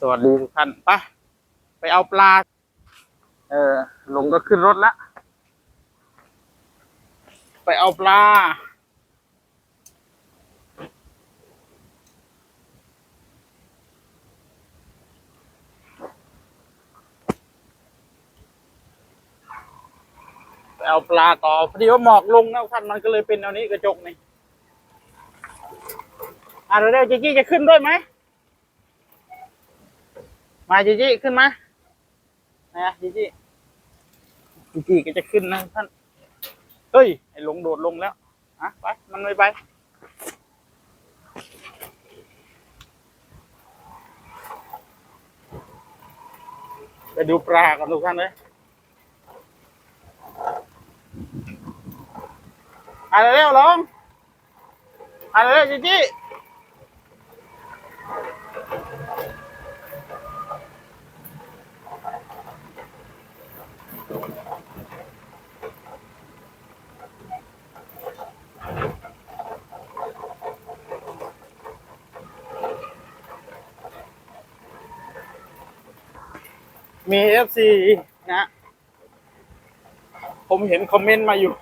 สวัสดีทุกท่านไปไปเอาปลา เออลงก็ขึ้นรถละ ไปเอาปลา ไปเอาปลาต่อพอดีว่าหมอกลงนะท่านมันก็เลยเป็นแนวนี้กระจกนี่อะเร็วๆจิจี้จะขึ้นด้วยไหม มาจิจิขึ้นมานะจิจิจิจิก็จะขึ้นนะท่านเฮ้ยไอ้หลงโดดลงแล้วอะไปมันไม่ไปไปดูปลากันทุกท่านเลยอะไรเร็วลงอะไรเร็วจิจิ มีเอฟซีนะ ผมเห็นคอมเมนต์มาอยู่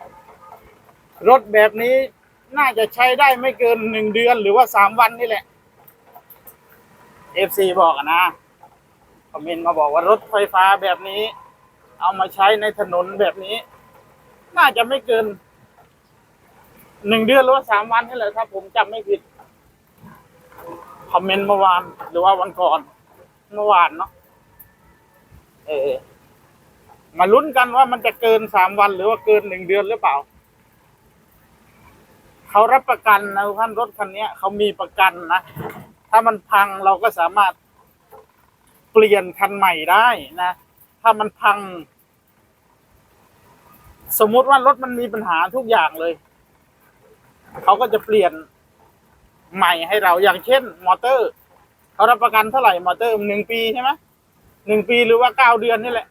รถแบบนี้น่าจะใช้ได้ไม่เกินหนึ่งเดือนหรือว่าสามวันนี่แหละเอฟซีบอกนะคอมเมนต์มาบอกว่ารถไฟฟ้าแบบนี้ เอามาใช้ในถนนแบบนี้ น่าจะไม่เกินหนึ่งเดือนหรือว่าสามวันนี่แหละถ้าผมจำไม่ผิดคอมเมนต์เมื่อวานหรือว่าวันก่อนเมื่อวานเนาะ เออ มาลุ้นกันว่ามันจะเกินสามวันหรือว่าเกินหนึ่งเดือนหรือเปล่า เขารับประกันนะท่านรถคันนี้เขามีประกันนะ ถ้ามันพังเราก็สามารถเปลี่ยนคันใหม่ได้นะ ถ้ามันพัง สมมุติว่ารถมันมีปัญหาทุกอย่างเลย เขาก็จะเปลี่ยนใหม่ให้เราอย่างเช่น มอเตอร์ เขารับประกันเท่าไหร่มอเตอร์หนึ่งปีใช่ไหม หนึ่งปีหรือว่าเก้าเดือนนี่แหละ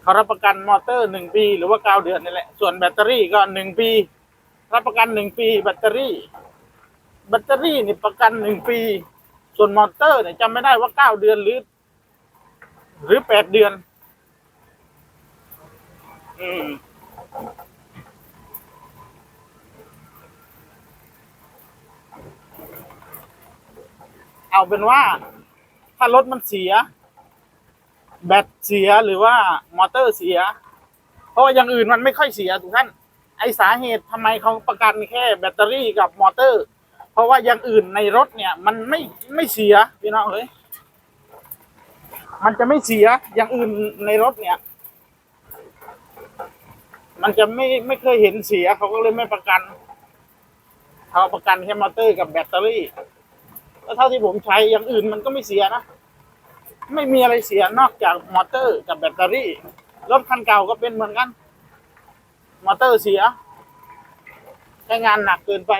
เขารับประกันมอเตอร์หนึ่งปีหรือว่าเก้าเดือนนี่แหละ ส่วนแบตเตอรี่ก็หนึ่งปี รับประกันหนึ่งปี แบตเตอรี่ แบตเตอรี่นี่ประกันหนึ่งปี ส่วนมอเตอร์เนี่ยจำไม่ได้ว่าเก้าเดือนหรือ หรือแปดเดือน อืมเอาเป็นว่า ถ้ารถมันเสีย แบตเสียหรือว่ามอเตอร์เสีย เพราะว่าอย่างอื่นมันไม่ค่อยเสียทุกท่าน ไอสาเหตุทำไมเขาประกันแค่แบตเตอรี่กับมอเตอร์ เพราะว่าอย่างอื่นในรถเนี่ย มันไม่ไม่เสียพี่น้องเอ้ยมันจะไม่เสียอย่างอื่นในรถเนี่ย มันจะไม่ไม่เคยเห็นเสียเขาก็เลยไม่ประกันเขาประกันแค่มอเตอร์กับแบตเตอรี่แล้วเท่าที่ผมใช้อย่างอื่นมันก็ไม่เสียนะ ไม่มีอะไรเสียนอกจากมอเตอร์กับแบตเตอรี่ รถคันเก่าก็เป็นเหมือนกัน มอเตอร์เสียใช้งานหนักเกินไป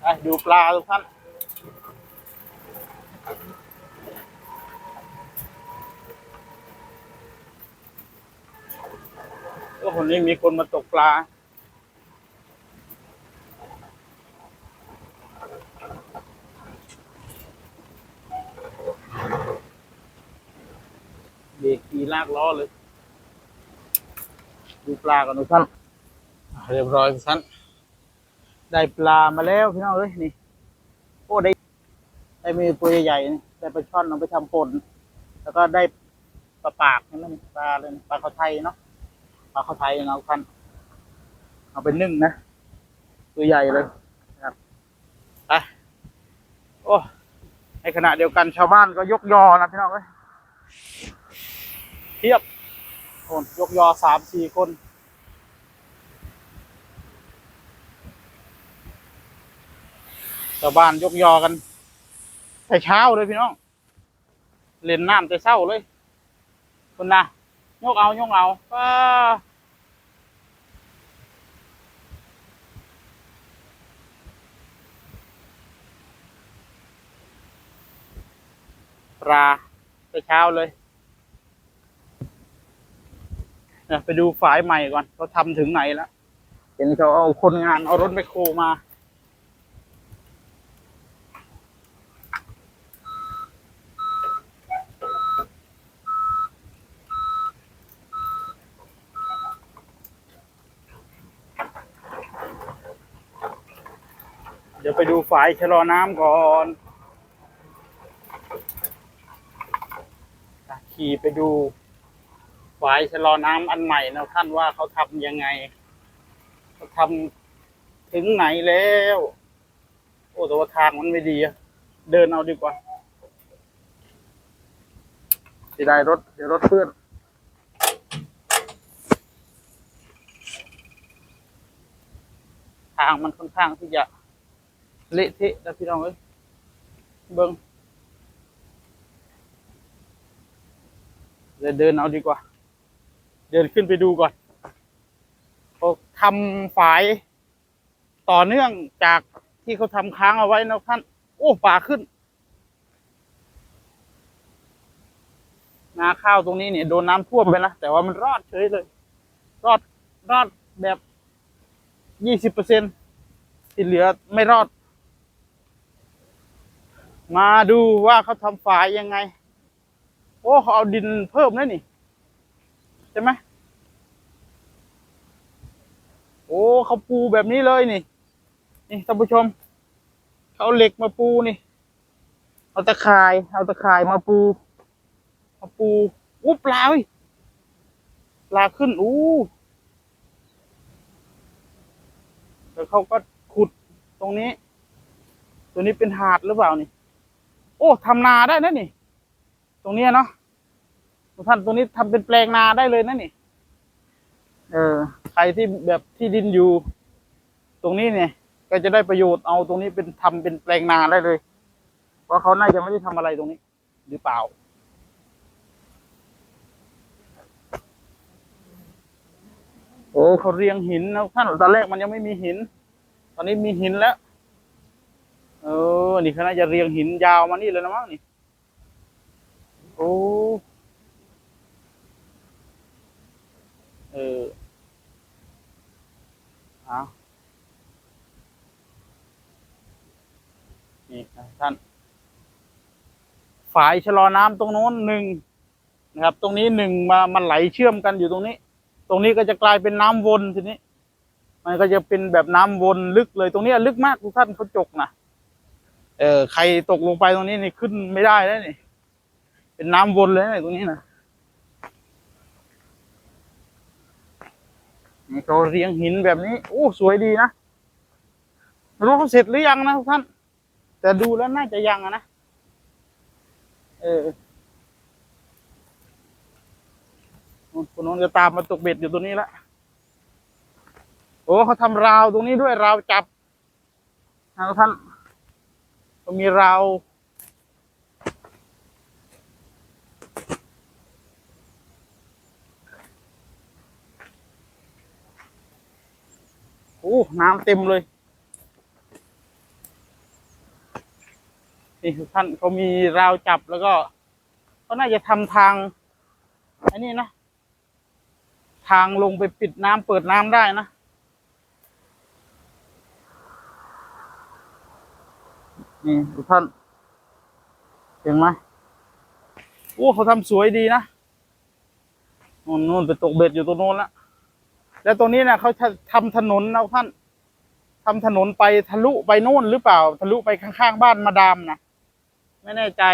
ไปดูปลาทุกท่านก็คนนี้มีคนมาตกปลา เบรกขี่ลากล้อเลย ดูปลากันทุกท่านเรียบร้อยทุกท่านได้ปลามาแล้วพี่น้องเอ้ยนี่โอ้ได้ได้มีตัวใหญ่ๆนี่ได้ปลาช่อนเอาไปทำป่นแล้วก็ได้ปลาปากนี่มันปลาเลยปลาเขาไทยเนาะปลาเขาไทยเนาะท่านเอาไปนึ่งนะตัวใหญ่เลยนะครับไปโอ้ในขณะเดียวกันชาวบ้านก็ยกยอนะพี่น้องเอ้ยเทียบโอนยกยอสามสี่คน ชาวบ้านยกยอกันแต่เช้าเลยพี่น้อง เล่นน้ำแต่เช้าเลยคุณนะยกเอายกเอาก็ปลาแต่เช้าเลย เอ นะ ไปดูฝายใหม่ก่อนเขาทำถึงไหนแล้วเห็นเขาเอาคนงานเอารถแมคโครมาเดี๋ยวไปดูฝายชะลอน้ำก่อน ขี่ไปดู ฝายชะลอน้ำอันใหม่นะท่านว่าเขาทำยังไงเขาทำถึงไหนแล้ว โอ้แต่ว่าทางมันไม่ดีอะเดินเอาดีกว่าเสียดายรถเดี๋ยวรถเพื่อนทางมันค่อนข้างที่จะเละเทะแล้วพี่น้องเอ้ยเบิ้งเดี๋ยวเดินเอาดีกว่า เดินขึ้นไปดูก่อนทำฝายต่อเนื่องจากที่เขาทำค้างเอาไว้นะท่าน โอ้ป่าขึ้น นาข้าวตรงนี้เนี่ยโดนน้ำท่วมไปนะ แต่ว่ามันรอดเฉยเลย รอดรอดแบบยี่สิบเปอร์เซ็นที่เหลือไม่รอด มาดูว่าเขาทำฝายยังไง โอ้เขาเอาดินเพิ่มแล้วนี่ ใช่ไหมโอ้เขาปูแบบนี้เลยนี่ นี่ท่านผู้ชม เขาเอาเหล็กมาปูนี่ เอาตะข่าย เอาตะข่ายมาปูมาปูอู้ปลาเว้ยปลาขึ้นอู้แล้วเขาก็ขุดตรงนี้ ตัวนี้เป็นหาดหรือเปล่านี่ โอ้ทำนาได้นะนี่ ตรงนี้เนาะ ทุกท่านตรงนี้ทำเป็นแปลงนาได้เลยนะนี่ เออ ใครที่แบบที่ดินอยู่ ตรงนี้เนี่ย ก็จะได้ประโยชน์เอาตรงนี้เป็นทำเป็นแปลงนาได้เลย เพราะเขาน่าจะไม่ได้ทำอะไรตรงนี้ หรือเปล่า โอ้เขาเรียงหินนะท่านตอนแรกมันยังไม่มีหิน ตอนนี้มีหินแล้ว เออ นี่เขาน่าจะเรียงหินยาวมานี่เลยนะมั้งนี่ โอ้ เออเอานี่นะท่าน ฝายชะลอน้ำตรงโน้นหนึ่งนะครับ ตรงนี้หนึ่งมามันไหลเชื่อมกันอยู่ตรงนี้ ตรงนี้ก็จะกลายเป็นน้ำวนทีนี้ มันก็จะเป็นแบบน้ำวนลึกเลย ตรงนี้ลึกมากทุกท่านเขาจกนะเออใครตกลงไปตรงนี้นี่ขึ้นไม่ได้แล้วนี่ เป็นน้ำวนเลยนะตรงนี้นะ นี่เขาเรียงหินแบบนี้โอ้สวยดีนะรู้เขาเสร็จหรือยังนะทุกท่าน แต่ดูแล้วน่าจะยังอะนะเออคนโน้นก็ตามมาตกเบ็ดอยู่ตรงนี้ละโอ้เขาทำราวตรงนี้ด้วยราวจับนะท่านก็มีราว โอ้น้ำเต็มเลย นี่ท่านเขามีราวจับแล้วก็เขาน่าจะทำทาง อันนี้นะ ทางลงไปปิดน้ำเปิดน้ำได้นะนี่ทุกท่านเห็นไหมโอ้เขาทำสวยดีนะนู่นนู่นไปตกเบ็ดอยู่ตรงโน้นละ แล้วตรงนี้เนี่ยเขาจะทำถนนนะท่านทำถนนไปทะลุไปโน่นหรือเปล่า ทะลุไปข้างๆบ้านมาดามนะไม่แน่ใจ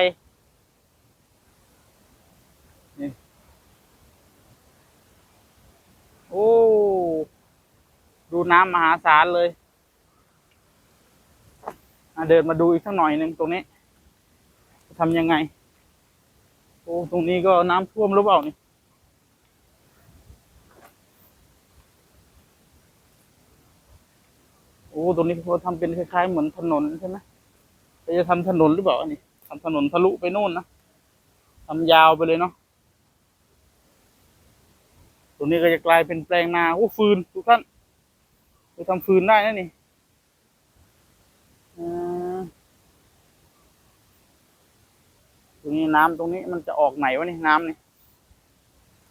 นี่โอ้ดูน้ำมหาศาลเลยเดินมาดูอีกสักหน่อยหนึ่งตรงนี้ทำยังไง โอ้ ตรงนี้ก็น้ำท่วมหรือเปล่านี่โอ้ ตรงนี้เขาทำเป็นคล้ายๆเหมือนถนนใช่ไหมจะทำถนนหรือเปล่าอันนี้ทำถนนทะลุไปโน่นนะทำยาวไปเลยเนาะตรงนี้ก็จะกลายเป็นแปลงนาโอ้ฟืนทุกท่านไปทำฟืนได้นะนี่ตรงนี้น้ำตรงนี้มันจะออกไหนวะนี่น้ำนี่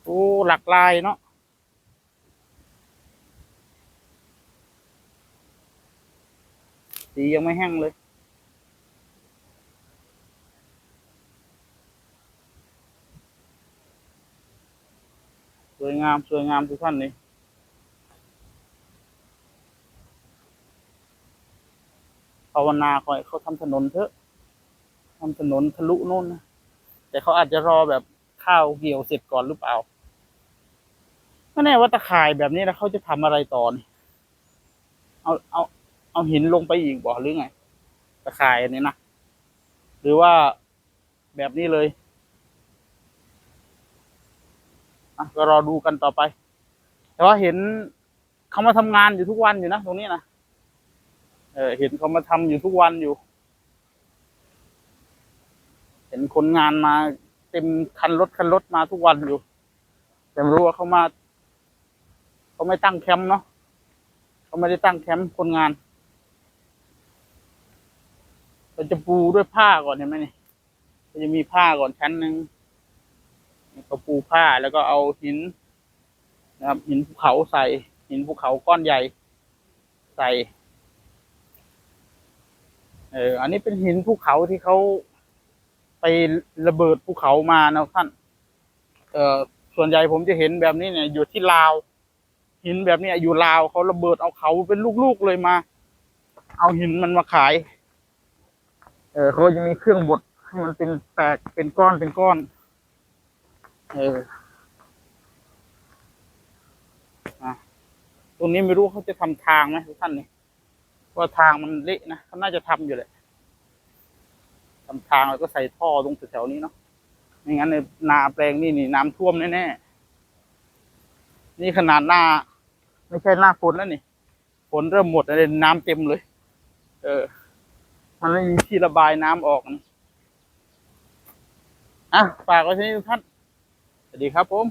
โอ้หลักลายเนาะ สียังไม่แห้งเลย สวยงาม สวยงามทุกท่านนี่ภาวนาคอยเขาทำถนนเถอะทำถนนทะลุนู่นนะแต่เขาอาจจะรอแบบข้าวเกี่ยวเสร็จก่อนหรือเปล่าไม่แน่ว่าตะข่ายแบบนี้แล้วเขาจะทำอะไรต่อนี่เอาเอา เอาหินลงไปอีกบ่หรือไงตะข่ายอันนี้นะหรือว่าแบบนี้เลยอะก็รอดูกันต่อไป แต่ว่าเห็นเขามาทำงานอยู่ทุกวันอยู่นะตรงนี้นะเออเห็นเขามาทำอยู่ทุกวันอยู่ เห็นคนงานมาเต็มคันรถคันรถมาทุกวันอยู่แต่ไม่รู้ว่าเขามาเขาไม่ตั้งแคมป์เนาะเขาไม่ได้ตั้งแคมป์คนงาน เราจะปูด้วยผ้าก่อนเห็นไหมนี่เราจะมีผ้าก่อนชั้นหนึ่งก็ปูผ้าแล้วก็เอาหินนะครับ หินภูเขาใส่ หินภูเขาก้อนใหญ่ใส่เอออันนี้เป็นหินภูเขาที่เขาไประเบิดภูเขามานะท่าน เออส่วนใหญ่ผมจะเห็นแบบนี้เนี่ย อยู่ที่ลาว หินแบบนี้อยู่ลาวเขาระเบิดเอาเขาเป็นลูกๆเลยมา เอาหินมันมาขาย เออเขาจะมีเครื่องบดให้มันเป็นแตกเป็นก้อนเป็นก้อน เออตรงนี้ไม่รู้เขาจะทำทางไหมทุกท่านนี่ว่าทางมันเละนะเขาน่าจะทำอยู่แหละทำทางแล้วก็ใส่ท่อตรงแถวๆนี้เนาะไม่งั้นในนาแปลงนี่นี่น้ำท่วมแน่ๆนี่ขนาดหน้า ไม่ใช่หน้าฝนแล้วนี่ฝนเริ่มหมดเลยน้ำเต็มเลย เออ มันไม่มีที่ระบายน้ำออกนะอะฝากไว้ที่นี่ทุกท่านสวัสดีครับผม